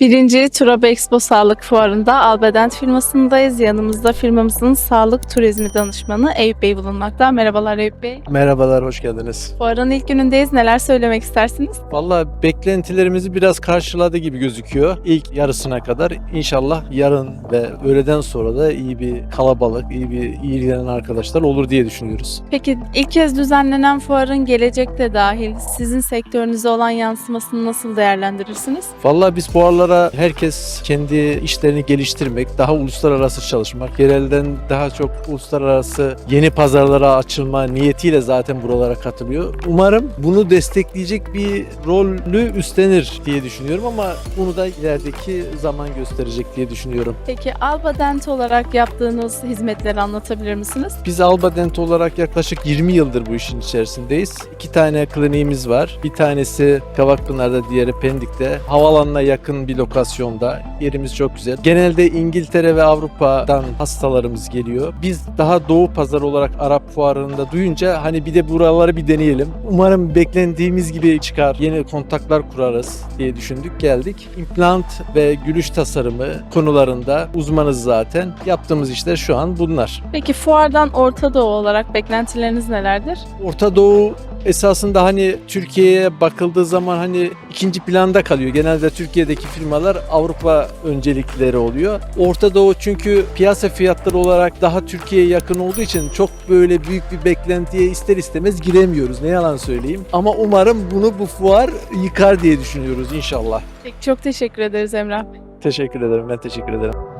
Birinci Turab Expo Sağlık Fuarı'nda Albedent firmasındayız. Yanımızda firmamızın sağlık turizmi danışmanı Eyüp Bey bulunmakta. Merhabalar Eyüp Bey. Merhabalar, hoş geldiniz. Fuarın ilk günündeyiz. Neler söylemek istersiniz? Valla beklentilerimizi biraz karşıladı gibi gözüküyor. İlk yarısına kadar inşallah yarın ve öğleden sonra da iyi bir kalabalık, iyi bir ilgilenen arkadaşlar olur diye düşünüyoruz. Peki ilk kez düzenlenen fuarın gelecekte dahil sizin sektörünüze olan yansımasını nasıl değerlendirirsiniz? Valla biz bu aralara herkes kendi işlerini geliştirmek, daha uluslararası çalışmak, yerelden daha çok uluslararası yeni pazarlara açılma niyetiyle zaten buralara katılıyor. Umarım bunu destekleyecek bir rolü üstlenir diye düşünüyorum ama bunu da ilerideki zaman gösterecek diye düşünüyorum. Peki Albedent olarak yaptığınız hizmetleri anlatabilir misiniz? Biz Albadent olarak yaklaşık 20 yıldır bu işin içerisindeyiz. İki tane kliniğimiz var. Bir tanesi Kavakpınar'da, diğeri Pendik'te. Havalanına yakın bir lokasyonda. Yerimiz çok güzel. Genelde İngiltere ve Avrupa'dan hastalarımız geliyor. Biz daha doğu pazarı olarak Arap fuarında duyunca hani bir de buraları bir deneyelim. Umarım beklendiğimiz gibi çıkar. Yeni kontaklar kurarız diye düşündük geldik. İmplant ve gülüş tasarımı konularında uzmanız zaten. Yaptığımız işler şu an bunlar. Peki fuardan Orta Doğu olarak beklentileriniz nelerdir? Orta Doğu esasında hani Türkiye'ye bakıldığı zaman hani ikinci planda kalıyor. Genelde Türkiye'deki firmalar Avrupa öncelikleri oluyor. Orta Doğu çünkü piyasa fiyatları olarak daha Türkiye'ye yakın olduğu için çok böyle büyük bir beklentiye ister istemez giremiyoruz. Ne yalan söyleyeyim. Ama umarım bunu bu fuar yıkar diye düşünüyoruz inşallah. Çok teşekkür ederiz Emrah Bey. Teşekkür ederim. Ben teşekkür ederim.